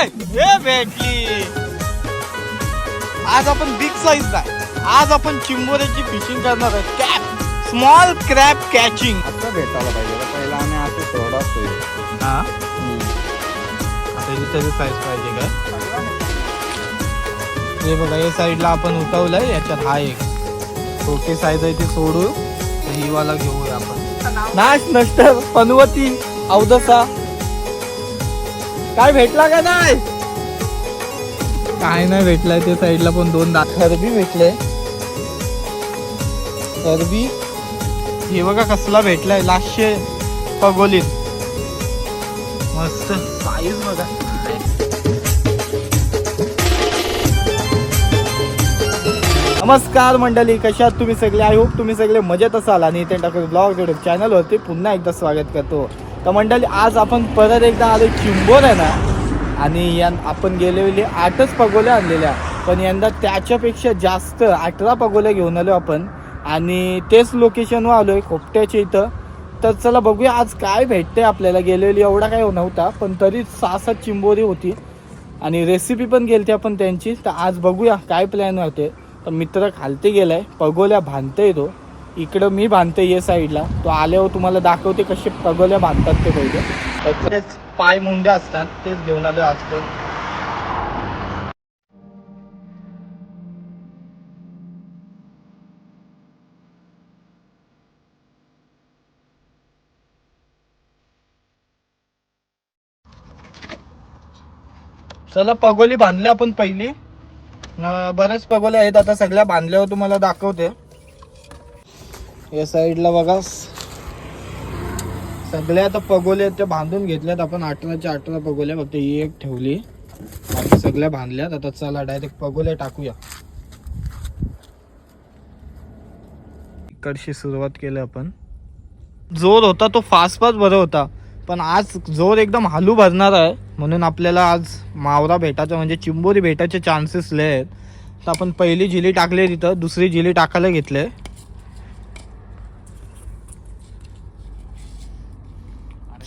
हे भेटली आज आपण बिग साईज नाही आज आपण चिंबोऱ्याची फिशिंग करणार आहे. कॅप स्मॉल क्रॅप कॅचिंग असं भेटायला पाहिजे. पहिला आम्ही सोडा असतो हा? आता इथे साईज पाहिजे काय? हे बघा या साईडला आपण उठवलंय याच्यात हा एक छोटी साईज आहे ती सोडू तर ही वाला घेऊया आपण. नाश नष्ट पनवती अवदसा. काय भेटला का नाही? काय नाही भेटलाय त्या साईडला पण दोन दात खरबी भेटले. खरबी? हे बघा कसला भेटलाय लाशे पगोलीत. मस्त साईज बघा. नमस्कार मंडळी कशा आहात तुम्ही सगळे? आय होप तुम्ही सगळे मजेत असाल आणि इथे टाकत ब्लॉग युट्यूब चॅनलवरती पुन्हा एकदा स्वागत करतो. तर मंडळी आज आपण परत एकदा आलो चिंबोर आहे ना आणि या आपण गेलेले आठच पगोल्या आणलेल्या. पण यंदा त्याच्यापेक्षा जास्त अठरा पगोल्या घेऊन आलो आपण. आणि तेच लोकेशनवर आलो आहे खोपट्याच्या इथं. तर चला बघूया आज काय भेटते आपल्याला. गेलेली एवढा काय नव्हता पण तरी सहा सात चिंबोरी होती. आणि रेसिपी पण गेलती आपण त्यांची. तर आज बघूया काय प्लॅन होते तर मित्र खालते गेलाय पगोल्या भांडते तो. इकडं मी बांधते ये साईडला. तो आल्यावर तुम्हाला दाखवते कसे पगोल्या बांधतात ते पहिले. तेच पाय मुंड्या असतात तेच घेऊन आलो आजकाल चला पगोली बांधल्या आपण पहिली. बऱ्याच पगोल्या आहेत आता सगळ्या बांधल्यावर तुम्हाला दाखवते. या साईडला बघा. सगळ्या आता पगोल्या त्या बांधून घेतल्यात आपण अठराच्या अठरा पगोल्या फक्त ही एक ठेवली. बाकी सगळ्या बांधल्यात. आता चला डायरेक्ट पगोल्या टाकूया. इकडशी सुरुवात केली आपण. जोर होता तो फास्ट फास्ट बरं होता. पण आज जोर एकदम हालू भरणार आहे. म्हणून आपल्याला आज मावरा भेटायचा म्हणजे चिंबोरी भेटायचे चान्सेस लय आहेत. तर आपण पहिली जिली टाकली तिथं दुसरी झिली टाकायला घेतले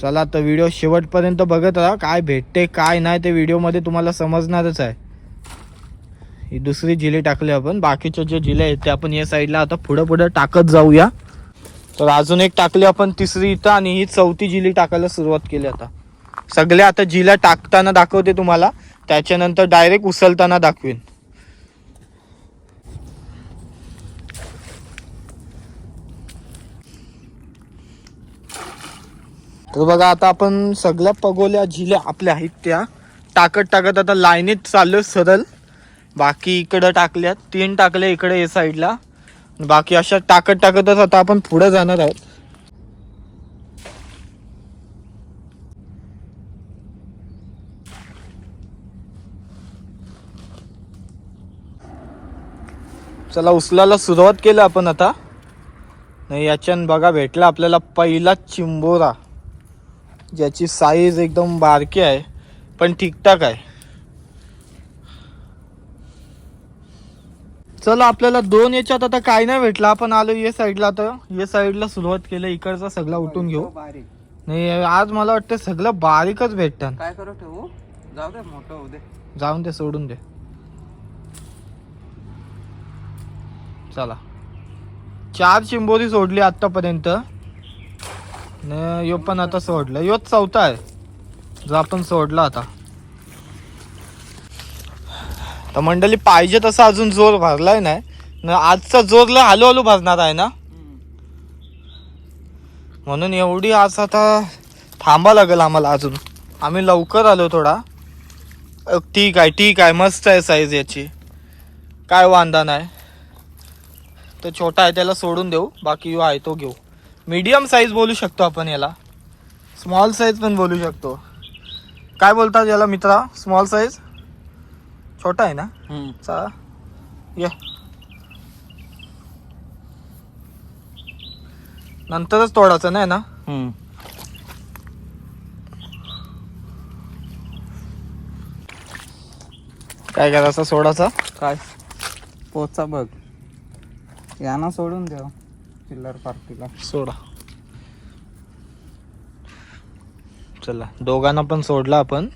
चला तर व्हिडिओ शेवटपर्यंत बघत राहा. काय भेटते काय नाही ते व्हिडिओमध्ये तुम्हाला समजणारच आहे. ही दुसरी जिले टाकली आपण. बाकीचे जे जिले आहेत ते आपण या साईडला आता पुढं पुढं टाकत जाऊया. तर अजून एक टाकली आपण तिसरी इथं आणि ही चौथी जिली टाकायला सुरुवात केली आता. सगळ्या आता जिला टाकताना दाखवते तुम्हाला. त्याच्यानंतर डायरेक्ट उचलताना दाखवेन. तर बघा आता आपण सगळ्या पगोल्या झिल्या आपल्या आहेत त्या. टाकत टाकत आता लाईनीत चाललो सरळ. बाकी इकडं टाकल्यात तीन टाकल्या इकडे या साईडला. बाकी अशा टाकत टाकतच आता आपण पुढे जाणार आहोत. चला उचलायला सुरुवात केली आपण आता. नाही याच्यान बघा भेटला आपल्याला पहिला चिंबोरा. ज्याची साईज एकदम बारकी आहे पण ठीकठाक आहे. चला आपल्याला दोन याच्यात आता काय नाही भेटलं. आपण आलो ये साईडला आता. ये साईडला सुरुवात केलं. इकडचा सगळा उठून घेऊ. नाही आज मला वाटतं सगळं बारीकच भेटतं. काय करू ठेवू जाऊ दे मोठं होऊ दे. जाऊन दे सोडून दे. चला. चार चिंबोरी सोडली आतापर्यंत नाही यो पण आता सोडलं. योच चौथा आहे. जो आपण सोडला आता. तर मंडळी पाहिजे तसा अजून जोर भरलाय नाही. न आजचा जोरला हलू भरणार आहे ना? म्हणून एवढी आज आता थांबा लागेल आम्हाला अजून. आम्ही लवकर आलो थोडा. ठीक आहे ठीक आहे. मस्त आहे साईज याची. काय वांदा नाही. तो छोटा आहे त्याला सोडून देऊ. बाकी यो आहे तो घेऊ. मीडियम साईज बोलू शकतो आपण याला. स्मॉल साईज पण बोलू शकतो. काय बोलतात याला मित्रा? Small size? छोटा आहे ना? चा ये. नंतरच तोडायचं नाही ना? काय करायचं? सोडायचा? काय? पोचा बघ. यांना सोडून देव. चिल्लर पार्टीला सोडा. चला दोघांना पण सोडला आपण.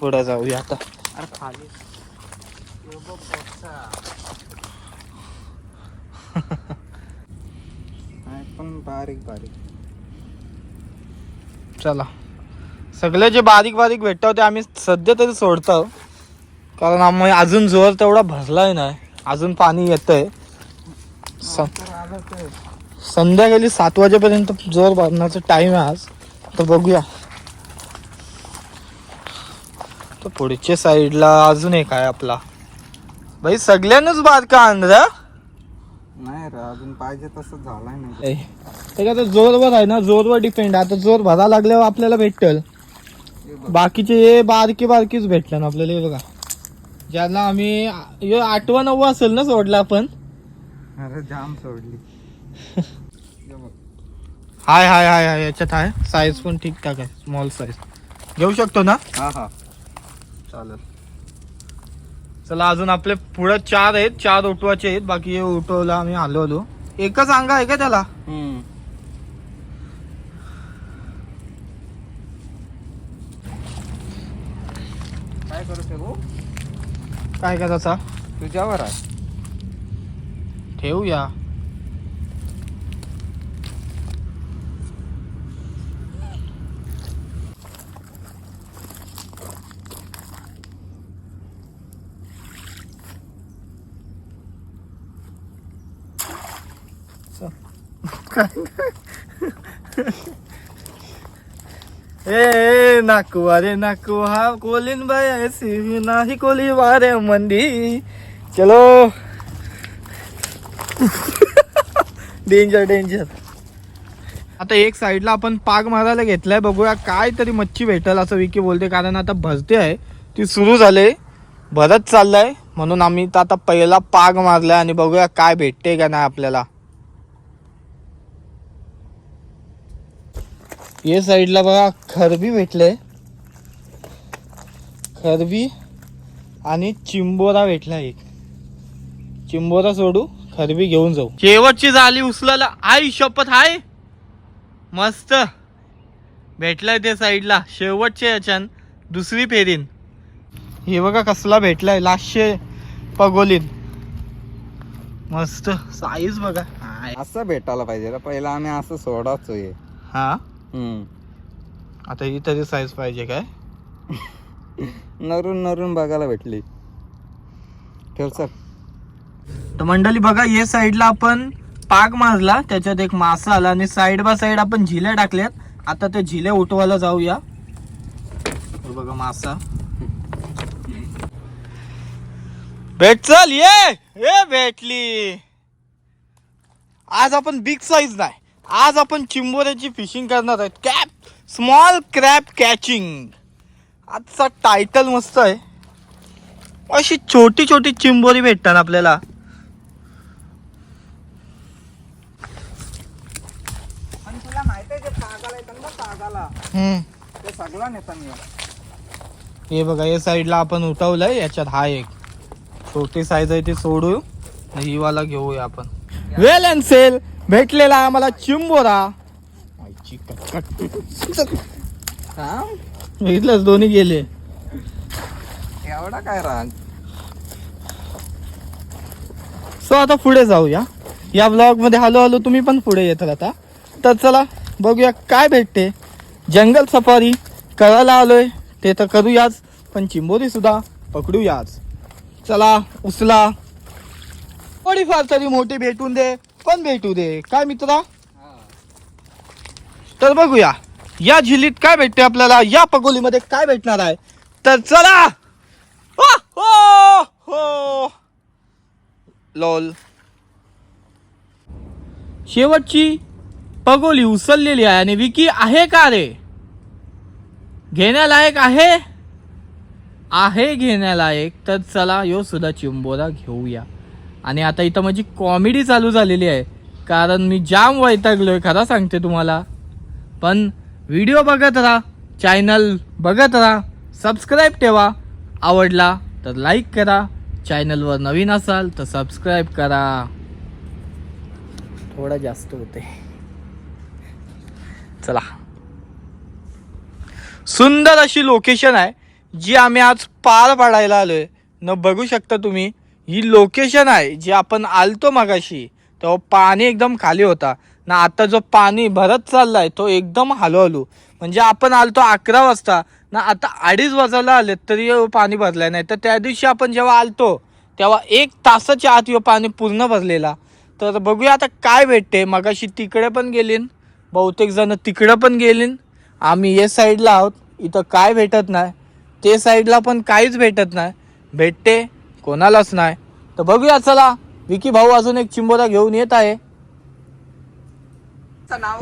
पुढे जाऊया आता. अरे खाली. पण बारीक बारीक. चला. सगळे जे बारीक बारीक भेटतो ते आम्ही सध्या तरी सोडतो. कारण आम्ही अजून जोर तेवढा भरलाय नाही. अजून पाणी येतंय. संध्याकाळी सात वाजेपर्यंत जोर भरण्याचा टाइम आहे आज. तर बघूया. तर पुढच्या साईडला अजून एक आहे आपला. भाई सगळ्यांनाच बारका आणला? नाही रे अजून पाहिजे तसं झालाय नाही. आता जोरवर आहे ना जोरवर डिपेंड आता जोर भरा लागल्यावर आपल्याला भेटल. बाकीचे हे बारकी बारकीच भेटलं ना आपल्याला हे बघा. ज्यांना आम्ही आठवा नववा असेल ना सोडला आपण अरे जाम सोडली. हे बघ. हाय हाय हाय हाय याच्यात आहे. साईज पण ठीक ठाक आहे. स्मॉल साईज घेऊ शकतो ना? हा हा. चालेल. चला अजून आपले पुढे चार आहेत. चार उठवाचे आहेत. बाकी हे उठवला आम्ही आलो आलो एकच अंग आहे का त्याला. काय करू शकू काय करायचा तुझ्यावर आहे. ठेवूया. ए नाकू अरे नाकू हा कोलिन बाय ऐसी नाही कोली वारे मंदी चलो. डेंजर डेंजर आता एक साईडला आपण पाग मारायला घेतलाय बघूया काय तरी मच्छी भेटल असं विकी बोलते कारण आता भरते आहे. ती सुरू झाले. भरत चाललाय. म्हणून आम्ही तर आता पहिला पाग मारलाय आणि बघूया काय भेटते का नाही आपल्याला. ये साईडला बघा खरबी भेटले. खरबी आणि चिंबोरा भेटला एक. चिंबोरा सोडू. खरबी घेऊन जाऊ. शेवटची झाली उचलायला आई शपथ हाय? मस्त. भेटलाय ते साईडला. शेवटच्या याच्यान दुसरी फेरीन. हे बघा कसला भेटलाय. लाशे पगोलीन. मस्त. साईज बघा. हाय. असं भेटायला पाहिजे रे. पहिला आम्ही असं सोडाच हे. हा? हम्म. आता ही तरी साईज पाहिजे काय? नरून नरून बघायला भेटली. ठेव सर तर मंडळी बघा या साईडला आपण पाक मारला त्याच्यात एक मासा आला आणि साईड बाय साईड आपण झिल्या टाकल्यात. आता ते झिल्या उठवायला जाऊया. बघा मासा. भेट चल ये! ये भेटली! आज आपण बिग साईज नाही. आज आपण चिंबोऱ्याची फिशिंग करणार आहोत. कॅप स्मॉल क्रॅप कॅचिंग आजचा टायटल मस्त आहे. अशी छोटी छोटी चिंबोरी भेटतात आपल्याला आणि तुला माहीत आहे ते पागाला येतात ना पागाला हम्म. ते सगळा नेता मी. हे बघा या साईडला आपण उठवलंय याच्यात हा एक. छोटी साईज आहे ती सोडू. ही वाला घेऊया आपण. वेल अँड सेल भेटलेला आम्हाला चिंबोरा. बघितलंच दोन्ही गेले. एवढा काय राग? सो आता पुढे जाऊया. या ब्लॉगमध्ये हलो हलो तुम्ही पण पुढे येत आता. तर चला बघूया काय भेटते. जंगल सफारी करायला आलोय. ते तर करूयाच पण चिंबोरी सुद्धा पकडूयाच. चला उचला. थोडीफार तरी मोठी भेटून दे पण भेटू दे. काय मित्रा? तर बघूया या झिलीत काय भेटते आपल्याला? या पगोलीमध्ये काय भेटणार आहे? तर चला! हो हो. हो. लॉल. शेवटची पगोली उचललेली आहे आणि विकी आहे का रे? घेण्यालायक आहे? आहे घेण्यालायक. तर चला यो सुद्धा चिंबोरा घेऊया. आणि आता इथं माझी कॉमेडी चालू झालेली आहे. कारण मी जाम वैतागलोय खरा सांगते तुम्हाला. पण व्हिडिओ बघत राहा चॅनल बघत राहा सबस्क्राईब ठेवा. आवडला तर लाईक करा. चॅनलवर नवीन असाल तर सबस्क्राईब करा. थोडं जास्त होते. चला. सुंदर अशी लोकेशन आहे जी आम्ही आज पार पाडायला आलोय. न बघू शकता तुम्ही ही लोकेशन आहे जी आपण आलतो मगाशी तेव्हा पाणी एकदम खाली होता. ना आता जो पाणी भरत चाललाय तो एकदम हळूहळू. म्हणजे आपण आलतो अकरा वाजता ना आता अडीच वाजायला आले तरी पाणी भरलं नाही तर त्या दिवशी आपण जेव्हा आलतो तेव्हा एक तासाच्या आत ह्यो पाणी पूर्ण भरलेला. तर बघूया आता काय भेटते. मगाशी तिकडे पण गेलीन. बहुतेक जण तिकडं पण गेलीन. आम्ही या साईडला आहोत. इथं काय भेटत नाही. ते साईडला पण काहीच भेटत नाही. भेटते कोणालाच नाही. तर बघूया चला. विकी भाऊ अजून एक चिंबोरा घेऊन येत आहे.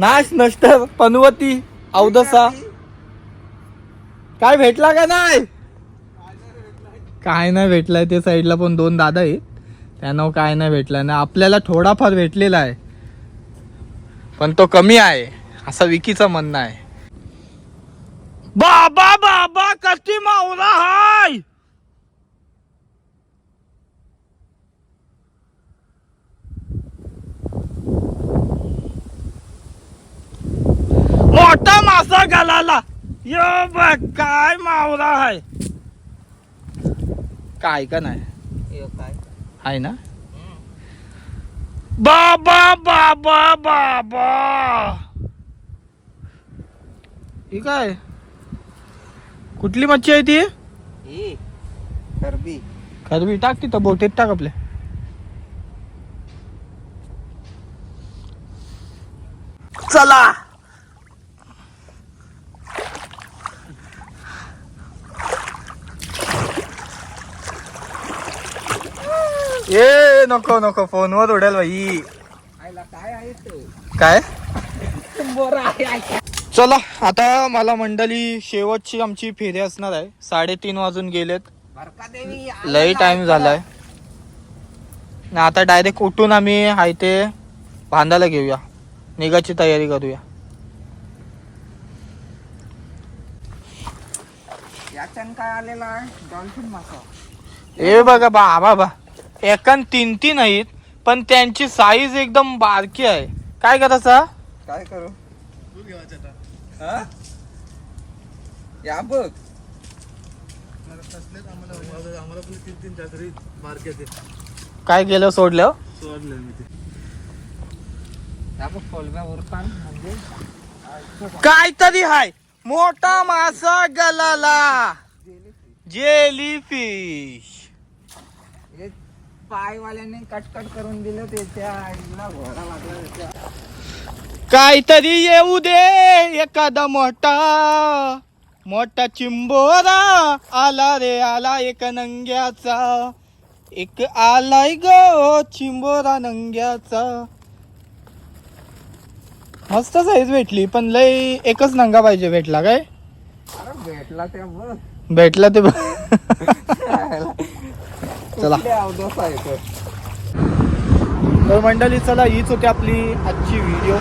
नाश नष्ट पनवती अवदसा. काय भेटला का नाही? काय नाही भेटलाय. ते साईडला पण दोन दादा आहेत. त्यांना काय नाही भेटलाय ना आपल्याला थोडाफार भेटलेला आहे. पण तो कमी आहे असं विकीचं म्हणणं आहे. बाबा बाबा कशी मावला हाय. मोठा मासा घालाला यो बघ काय मावला आहे काय का नाही? आहे ना? बाबा बाबा बाबा. ही काय? कुठली मच्छी आहे ती? करबी खरबी. टाक तिथं बोटीत टाक आपल्या. चला ए नको नको फोनवर उडेल भाई काय आहे चला आता मला मंडळी शेवटची आमची फेरी असणार आहे. साडेतीन वाजून गेलेत. लई टाइम झालाय. ना आता डायरेक्ट उठून आम्ही हाय ते बांधायला घेऊया. निघाची तयारी करूया. काय आलेला आहे डॉल्फिन मासा. ए बघा बा बाबा एकान तीन तीन आहेत पण त्यांची साईज एकदम बारकी आहे. काय करायचा काय करू? हा? या बघ. काय केलं सोडलं? या बघ कोलब्या उरतान म्हणजे. काहीतरी हाय. मोठा मासा गलाला. जेली फिश पायवाल्याने कटकट करून दिलं ते त्या आईला घोडा लागला त्याच्या काहीतरी येऊ दे एखादा मोठा मोठा चिंबोरा. आला रे आला एक नंग्याचा. एक आलाय ग चिंबोरा नंग्याचा. मस्त साईज भेटली पण लय एकच नंगा पाहिजे भेटला काय? अरे भेटला त्या बघ. भेटला ते बघ. चला. तर मंडळी चला हीच होती आपली आजची व्हिडिओ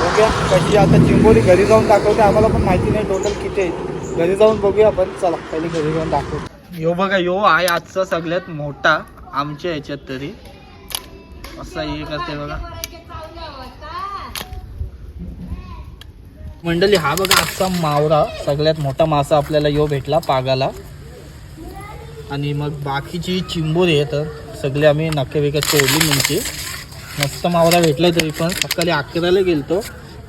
बघूया कशी आता चिंबोरी घरी जाऊन दाखवते. आम्हाला पण माहिती नाही टोटल किती आहे. घरी जाऊन बघूया आपण. चला पहिले घरी जाऊन दाखवतो यो बघा यो आहे आजचा सगळ्यात मोठा आमच्या ह्याच्यात तरी. असा हे करते बघा. मंडळी हा बघा आजचा मावरा. सगळ्यात मोठा मासा आपल्याला यो भेटला पागाला. आणि मग बाकीची चिंबोरी आहे तर सगळे आम्ही नक्की विकत सोडली म्हणजे. मस्त मावरा भेटला तरी पण. सकाळी अकराला गेलतो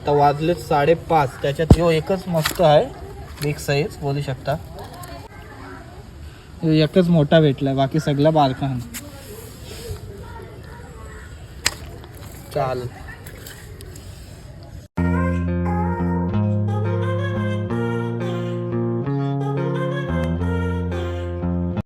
तर वाजले साडेपाच. त्याच्यात यो एकच मस्त आहे. बिग साईज बोलू शकता. एकच मोठा भेटला बाकी सगळा बारका आहे. चाल